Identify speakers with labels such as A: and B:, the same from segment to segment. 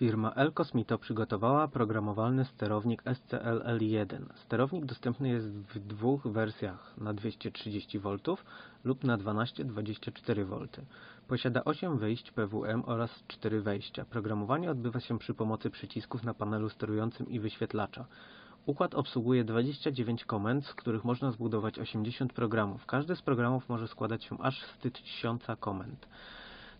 A: Firma L-Cosmito przygotowała programowalny sterownik SCL-L1. Sterownik dostępny jest w dwóch wersjach na 230V lub na 12-24V. Posiada 8 wyjść PWM oraz 4 wejścia. Programowanie odbywa się przy pomocy przycisków na panelu sterującym i wyświetlacza. Układ obsługuje 29 komend, z których można zbudować 80 programów. Każdy z programów może składać się aż z 1000 komend.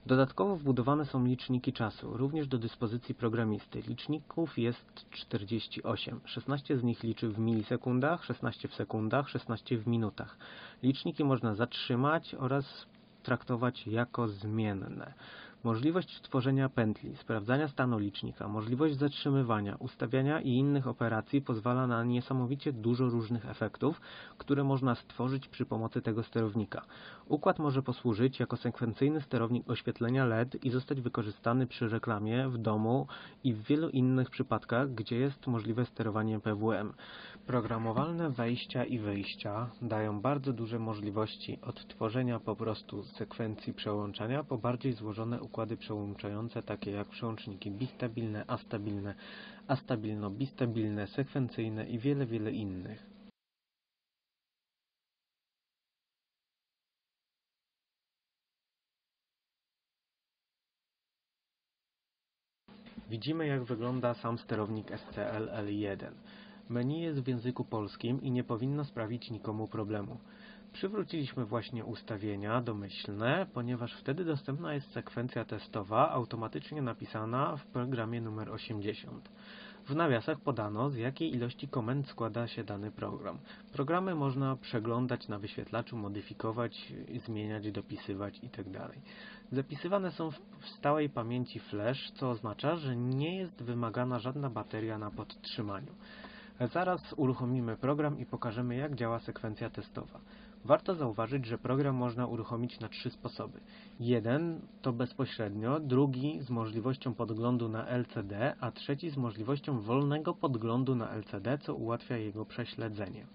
A: Dodatkowo wbudowane są liczniki czasu, również do dyspozycji programisty. Liczników jest 48. 16 z nich liczy w milisekundach, 16 w sekundach, 16 w minutach. Liczniki można zatrzymać oraz traktować jako zmienne. Możliwość tworzenia pętli, sprawdzania stanu licznika, możliwość zatrzymywania, ustawiania i innych operacji pozwala na niesamowicie dużo różnych efektów, które można stworzyć przy pomocy tego sterownika. Układ może posłużyć jako sekwencyjny sterownik oświetlenia LED i zostać wykorzystany przy reklamie, w domu i w wielu innych przypadkach, gdzie jest możliwe sterowanie PWM. Programowalne wejścia i wyjścia dają bardzo duże możliwości od tworzenia po prostu sekwencji przełączania po bardziej złożone układy przełączające takie jak przełączniki bistabilne, astabilne, astabilno-bistabilne, sekwencyjne i wiele, wiele innych. Widzimy jak wygląda sam sterownik SCL L1. Menu jest w języku polskim i nie powinno sprawić nikomu problemu. Przywróciliśmy właśnie ustawienia domyślne, ponieważ wtedy dostępna jest sekwencja testowa automatycznie napisana w programie numer 80. W nawiasach podano, z jakiej ilości komend składa się dany program. Programy można przeglądać na wyświetlaczu, modyfikować, zmieniać, dopisywać itd. Zapisywane są w stałej pamięci flash, co oznacza, że nie jest wymagana żadna bateria na podtrzymaniu. Zaraz uruchomimy program i pokażemy jak działa sekwencja testowa. Warto zauważyć, że program można uruchomić na trzy sposoby. Jeden to bezpośrednio, drugi z możliwością podglądu na LCD, a trzeci z możliwością wolnego podglądu na LCD, co ułatwia jego prześledzenie.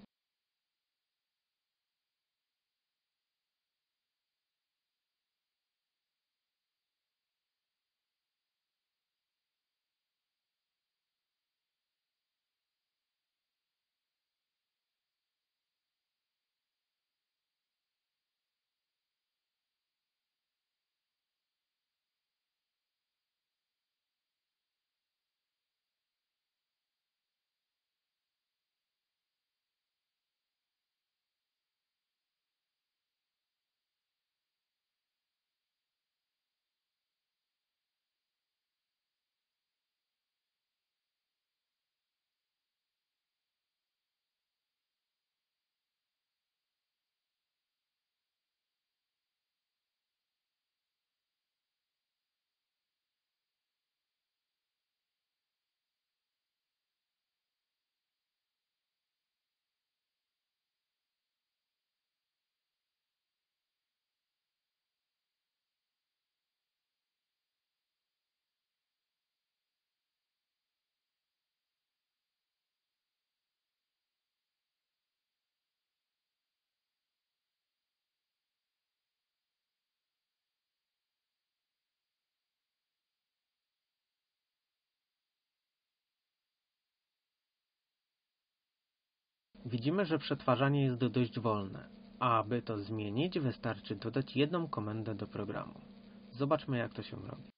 A: Widzimy, że przetwarzanie jest dość wolne. A aby to zmienić, wystarczy dodać jedną komendę do programu. Zobaczmy jak to się robi.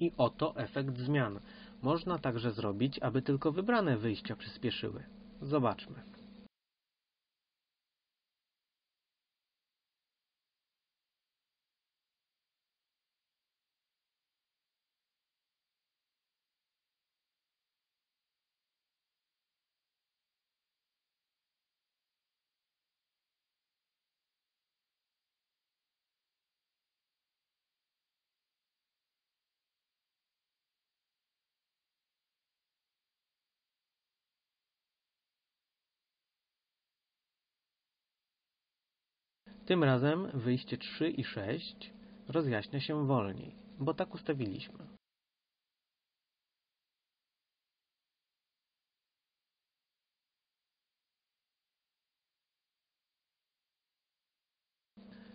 A: I oto efekt zmian. Można także zrobić, aby tylko wybrane wyjścia przyspieszyły. Zobaczmy. Tym razem wyjście 3 i 6 rozjaśnia się wolniej, bo tak ustawiliśmy.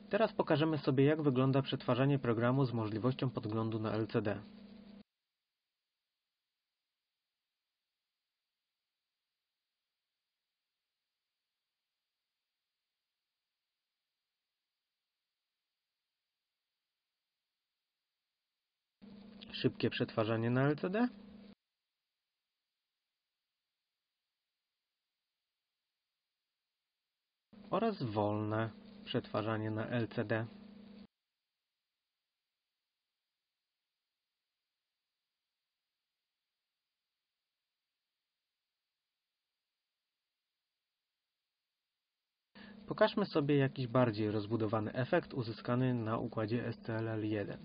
A: Teraz pokażemy sobie jak wygląda przetwarzanie programu z możliwością podglądu na LCD. Szybkie przetwarzanie na LCD. Oraz wolne przetwarzanie na LCD. Pokażmy sobie jakiś bardziej rozbudowany efekt uzyskany na układzie STLL1.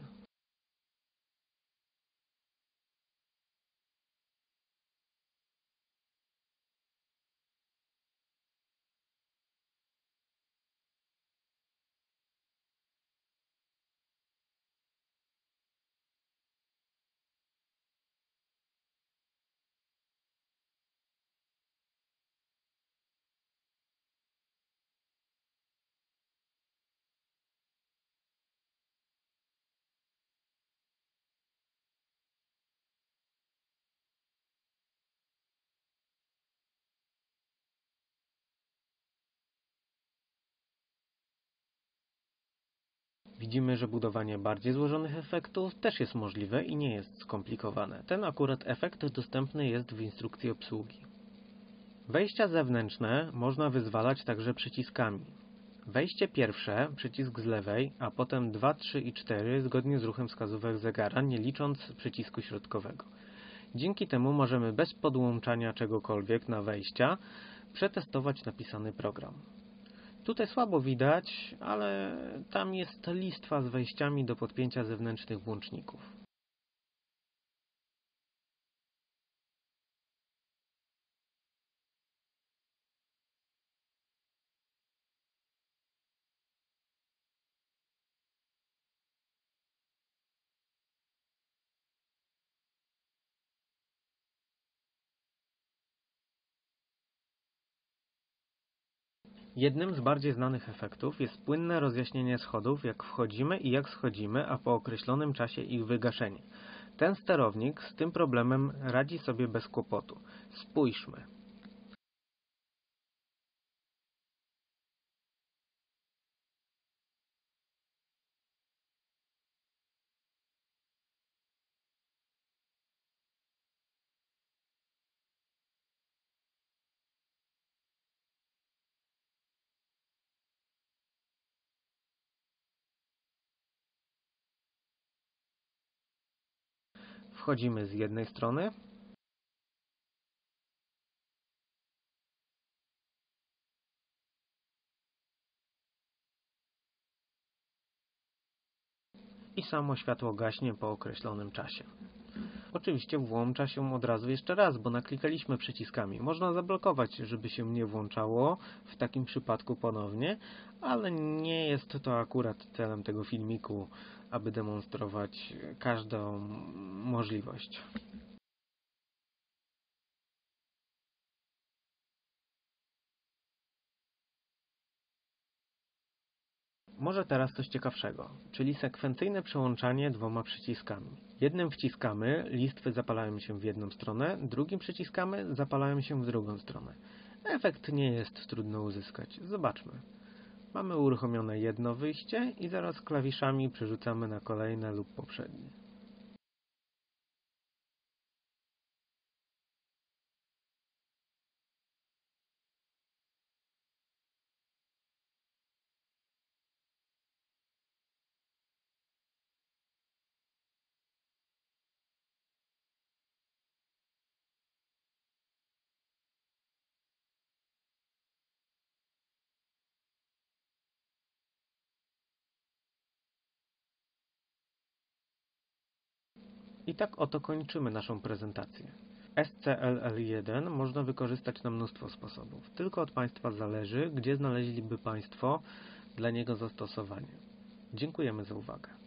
A: Widzimy, że budowanie bardziej złożonych efektów też jest możliwe i nie jest skomplikowane. Ten akurat efekt dostępny jest w instrukcji obsługi. Wejścia zewnętrzne można wyzwalać także przyciskami. Wejście pierwsze, przycisk z lewej, a potem 2, 3 i 4 zgodnie z ruchem wskazówek zegara, nie licząc przycisku środkowego. Dzięki temu możemy bez podłączania czegokolwiek na wejścia przetestować napisany program. Tutaj słabo widać, ale tam jest listwa z wejściami do podpięcia zewnętrznych włączników. Jednym z bardziej znanych efektów jest płynne rozjaśnienie schodów jak wchodzimy i jak schodzimy, a po określonym czasie ich wygaszenie. Ten sterownik z tym problemem radzi sobie bez kłopotu. Spójrzmy. Wchodzimy z jednej strony. I samo światło gaśnie po określonym czasie. Oczywiście włącza się od razu jeszcze raz, bo naklikaliśmy przyciskami. Można zablokować, żeby się nie włączało w takim przypadku ponownie, ale nie jest to akurat celem tego filmiku, aby demonstrować każdą możliwość. Może teraz coś ciekawszego, czyli sekwencyjne przełączanie dwoma przyciskami. Jednym wciskamy, listwy zapalają się w jedną stronę, drugim przyciskamy, zapalają się w drugą stronę. Efekt nie jest trudno uzyskać. Zobaczmy. Mamy uruchomione jedno wyjście i zaraz klawiszami przerzucamy na kolejne lub poprzednie. I tak oto kończymy naszą prezentację. SCLL1 można wykorzystać na mnóstwo sposobów. Tylko od Państwa zależy, gdzie znaleźliby Państwo dla niego zastosowanie. Dziękujemy za uwagę.